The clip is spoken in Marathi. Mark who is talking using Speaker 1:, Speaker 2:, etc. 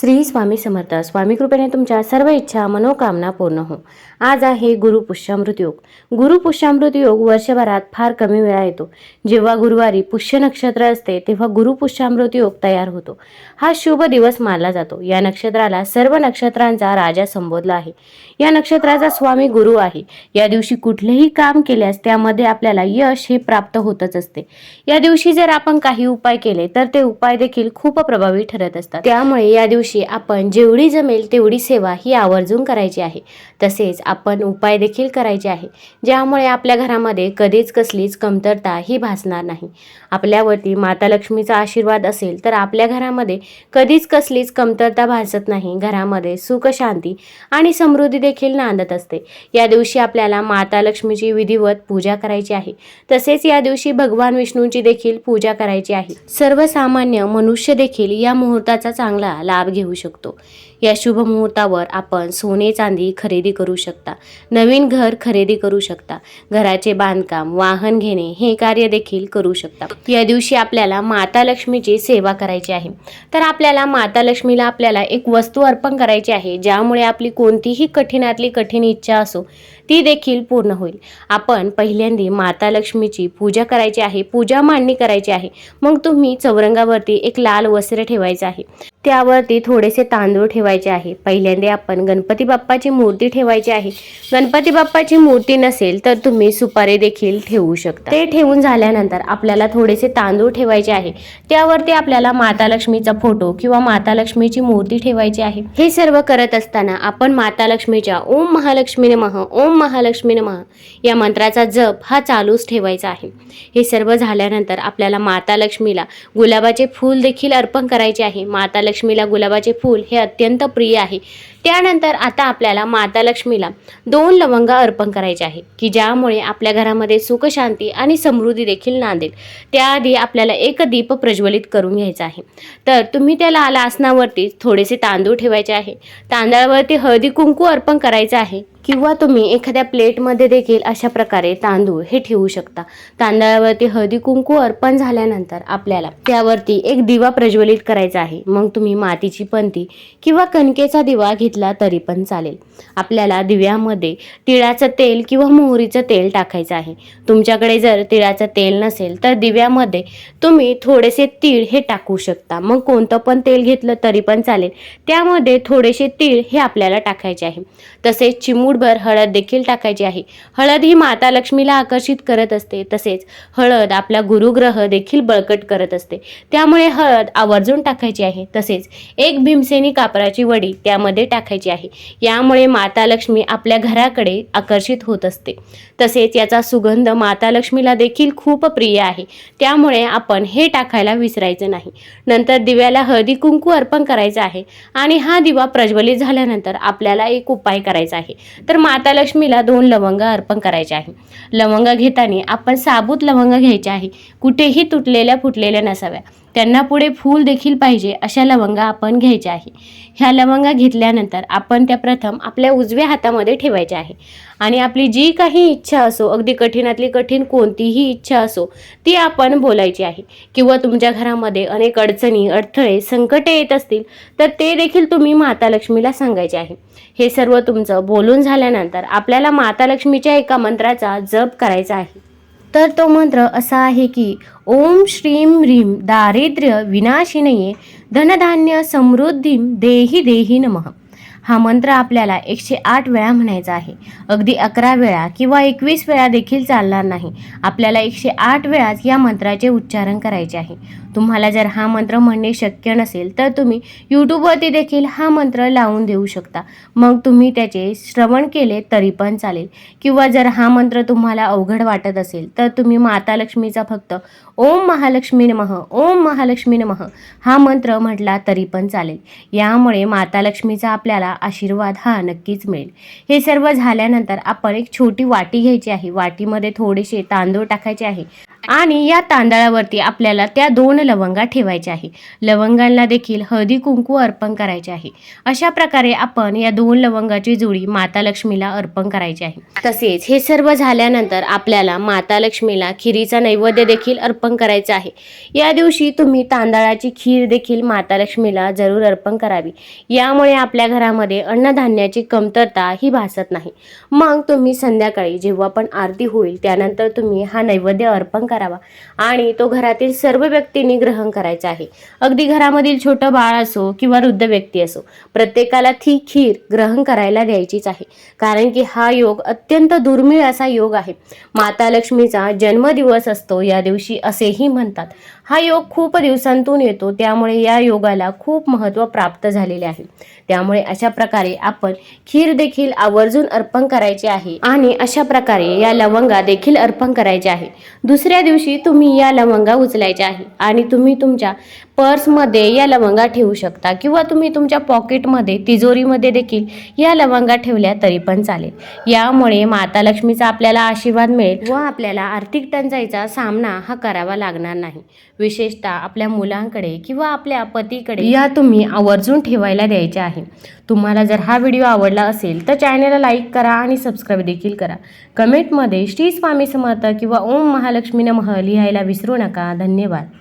Speaker 1: श्री स्वामी समर्थ. स्वामी कृपेने तुमच्या सर्व इच्छा मनोकामना पूर्ण हो. आज आहे गुरु पुष्यामृत योग. गुरु पुष्यामृत योग वर्षभरात फार कमी वेळा येतो. जेव्हा गुरुवारी पुष्य नक्षत्र असते तेव्हा गुरु पुष्यामृत योग तयार होतो. हा शुभ दिवस मानला जातो. या नक्षत्राला सर्व नक्षत्रांचा राजा संबोधला आहे. या नक्षत्राचा स्वामी गुरु आहे. या दिवशी कुठलेही काम केल्यास त्यामध्ये आपल्याला यश हे प्राप्त होतच असते. या दिवशी जर आपण काही उपाय केले तर ते उपाय देखील खूप प्रभावी ठरत असतात. त्यामुळे या दिवशी आपण जेवढी जमेल तेवढी सेवा ही आवर्जून करायची आहे. तसेच आपण उपाय देखील करायचे आहे ज्यामुळे आपल्या घरामध्ये कधीच कसलीच कमतरता ही भासणार नाही. आपल्यावरती माता लक्ष्मीचा आशीर्वाद असेल तर आपल्या घरामध्ये कधीच कसलीच कमतरता भासत नाही. घरामध्ये सुख शांती आणि समृद्धी देखील नांदत असते. या दिवशी आपल्याला माता लक्ष्मीची विधिवत पूजा करायची आहे. तसेच या दिवशी भगवान विष्णूंची देखील पूजा करायची आहे. सर्वसामान्य मनुष्य देखील या मुहूर्ताचा चांगला लाभ घेऊ शकतो. या शुभ मुहूर्तावर आपण सोने चांदी खरेदी करू शकता. नवीन घर खरेदी करू शकता. घराचे बांधकाम वाहन घेणे हे कार्य देखील करू शकता. या दिवशी आपल्याला माता लक्ष्मीची सेवा करायची आहे. तर आपल्याला माता लक्ष्मीला आपल्याला एक वस्तू अर्पण करायची आहे ज्यामुळे आपली कोणतीही कठीणातली कठीण इच्छा असो ती देखील पूर्ण होईल. आपण पहिल्यांदा माता लक्ष्मीची पूजा करायची आहे पूजा मांडणी करायची आहे. मग तुम्ही चौरंगावरती एक लाल वस्त्र ठेवायचं आहे. त्यावरती थोडेसे तांदूळ ठेवायचे आहे. पहिल्यांदा आपण गणपती बाप्पाची मूर्ती ठेवायची आहे. गणपती बाप्पाची मूर्ती नसेल तर तुम्ही सुपारे देखील ठेवू शकता. ते ठेवून झाल्यानंतर आपल्याला थोडेसे तांदूळ ठेवायचे आहे. त्यावरती आपल्याला माता लक्ष्मीचा फोटो किंवा माता लक्ष्मीची मूर्ती ठेवायची आहे. हे सर्व करत असताना आपण माता लक्ष्मीच्या ओम महालक्ष्मी नमः ओम महालक्ष्मी नमः या मंत्राचा जप हा चालूच ठेवायचा आहे. हे सर्व झाल्यानंतर आपल्याला माता लक्ष्मीला गुलाबाचे फूल देखील अर्पण करायचे आहे. माता लक्ष्मीला गुलाबाचे फूल हे अत्यंत अत्यंत प्रिय आहे. त्यानंतर आता आपल्याला माता लक्ष्मीला दोन लवंगा अर्पण करायचे आहे की ज्यामुळे आपल्या घरामध्ये सुखशांती आणि समृद्धी देखील नांदेल. त्याआधी आपल्याला एक दीप प्रज्वलित करून घ्यायचा आहे. तर तुम्ही त्या लाल आसनावरती थोडेसे तांदूळ ठेवायचे आहे. तांदळावरती हळदी कुंकू अर्पण करायचं आहे. किंवा तुम्ही एखाद्या प्लेटमध्ये देखील अशा प्रकारे तांदूळ हे ठेवू शकता. तांदळावरती हळदी कुंकू अर्पण झाल्यानंतर आपल्याला त्यावरती एक दिवा प्रज्वलित करायचा आहे. मग तुम्ही मातीची पंती किंवा कणकेचा दिवा घेतला तरी पण चालेल. आपल्याला दिव्यामध्ये तिळाचं तेल किंवा मोहरीचं तेल टाकायचं आहे. तुमच्याकडे जर तिळाचं तेल नसेल तर दिव्यामध्ये तुम्ही थोडेसे तीळ हे टाकू शकता. मग कोणतं पण तेल घेतलं तरी पण चालेल. त्यामध्ये थोडेसे तीळ हे आपल्याला टाकायचे आहे. तसेच चिमूटभर हळद देखील टाकायची आहे. हळद ही माता लक्ष्मीला आकर्षित करत असते. तसेच हळद आपला गुरुग्रह देखील बळकट करत असते. त्यामुळे हळद आवर्जून टाकायची आहे. तसेच एक भीमसेनी कापराची वडी त्यामध्ये टाकायची आहे. यामुळे माता लक्ष्मी आपल्या घराकडे आकर्षित होत असते. तसेच याचा सुगंध माता लक्ष्मीला देखील खूप प्रिय आहे. त्यामुळे आपण हे टाकायला विसरायचं नाही. नंतर दिव्याला हळदी कुंकू अर्पण करायचं आहे. आणि हा दिवा प्रज्वलित झाल्यानंतर आपल्याला एक उपाय करायचा आहे. तर माता लक्ष्मीला दोन लवंग अर्पण करायचे आहे. लवंगा घेताना आपण साबूत लवंगा घ्यायचे आहे. कुठेही तुटलेल्या फुटलेल्या नसाव्या. त्यांना पुढे फूल देखील पाहिजे अशा लवंगा आपण घ्यायच्या आहे. ह्या लवंगा घेतल्यानंतर आपण त्या प्रथम आपल्या उजव्या हातामध्ये ठेवायच्या आहे. आणि आपली जी काही इच्छा असो अगदी कठीणातली कठीण कोणतीही इच्छा असो ती आपण बोलायची आहे. किंवा तुमच्या घरामध्ये अनेक अडचणी अडथळे संकटे येत असतील तर ते देखील तुम्ही माता लक्ष्मीला सांगायचे आहे. हे सर्व तुमचं बोलून झाल्यानंतर आपल्याला माता लक्ष्मीच्या एका मंत्राचा जप करायचा आहे. तर तो मंत्र असा आहे की ओम श्रीम ह्रीम दारिद्र्य विनाशिनये धनधान्य समृद्धीम देही देही नमः. हा मंत्र आपल्याला एकशे आठ वेळा म्हणायचा आहे. अगदी अकरा वेळा किंवा एकवीस वेळा देखील चालणार नाही. आपल्याला एकशे आठ वेळाच या मंत्राचे उच्चारण करायचे आहे. तुम्हाला जर हा मंत्र म्हणणे शक्य नसेल तर तुम्ही यूट्यूबवरती देखील हा मंत्र लावून देऊ शकता. मग तुम्ही त्याचे श्रवण केले तरी पण चालेल. किंवा जर हा मंत्र तुम्हाला अवघड वाटत असेल तर तुम्ही माता लक्ष्मीचा फक्त ओम महालक्ष्मी नमः ओम महालक्ष्मी नमः हा मंत्र म्हटला तरी पण चालेल. यामुळे माता लक्ष्मीचा आपल्याला आशीर्वाद हा नक्कीच मिळेल. हे सर्व झाल्यानंतर आपण एक छोटी वाटी घ्यायची आहे. वाटीमध्ये थोडेसे तांदूळ टाकायचे आहे आणि या तांदळावरती आपल्याला त्या दोन लवंगा ठेवायच्या आहे. लवंगांना देखील हळदी कुंकू अर्पण करायचे आहे. अशा प्रकारे आपण या दोन लवंगाची जुळी माता लक्ष्मीला अर्पण करायची आहे. तसेच हे सर्व झाल्यानंतर आपल्याला माता लक्ष्मीला खिरीचा नैवेद्य देखील अर्पण करायचा आहे. या दिवशी तुम्ही तांदळाची खीर देखील माता लक्ष्मीला जरूर अर्पण करावी. यामुळे आपल्या घरामध्ये अन्नधान्याची कमतरता ही भासत नाही. मग तुम्ही संध्याकाळी जेव्हा पण आरती होईल त्यानंतर तुम्ही हा नैवेद्य अर्पण करावा आणि तो घरातील सर्व व्यक्तींनी ग्रहण करायचा आहे. अगदी घरामधील छोटं बाळ असो किंवा वृद्ध व्यक्ती असो प्रत्येकाला ती खीर ग्रहण करायला द्यायचीच आहे. कारण की हा योग अत्यंत दुर्मिळ असा योग आहे. माता लक्ष्मीचा जन्मदिवस असतो या दिवशी असेही म्हणतात. हा योग खूप दिवसांतून येतो त्यामुळे या योगाला खूप महत्त्व प्राप्त झालेले आहे. त्यामुळे अशा प्रकारे आपण खीर देखील आवर्जून अर्पण करायचे आहे. आणि अशा प्रकारे या लवंगा देखील अर्पण करायचे आहे. दुसऱ्या दिवशी तुम्ही या लवंगा उचलायच्या आहे. आणि तुम्ही तुमच्या पर्समध्ये या लवंगा ठेवू शकता किंवा तुम्ही तुमच्या पॉकेटमध्ये तिजोरीमध्ये देखील या लवंगा ठेवल्या तरी पण चालेल. यामुळे माता लक्ष्मीचा आपल्याला आशीर्वाद मिळेल व आपल्याला आर्थिक टंचाईचा सामना हा करावा लागणार नाही. विशेषतः आपल्या मुलांकडे किंवा आपल्या पतीकडे या तुम्ही आवर्जून ठेवायला द्यायच्या आहे. तुम्हाला जर हा व्हिडिओ आवडला असेल तर चॅनेलला लाईक करा आणि सबस्क्राईब देखील करा. कमेंटमध्ये श्री स्वामी समर्थ किंवा ओम महालक्ष्मी नमः लिहायला विसरू नका. धन्यवाद.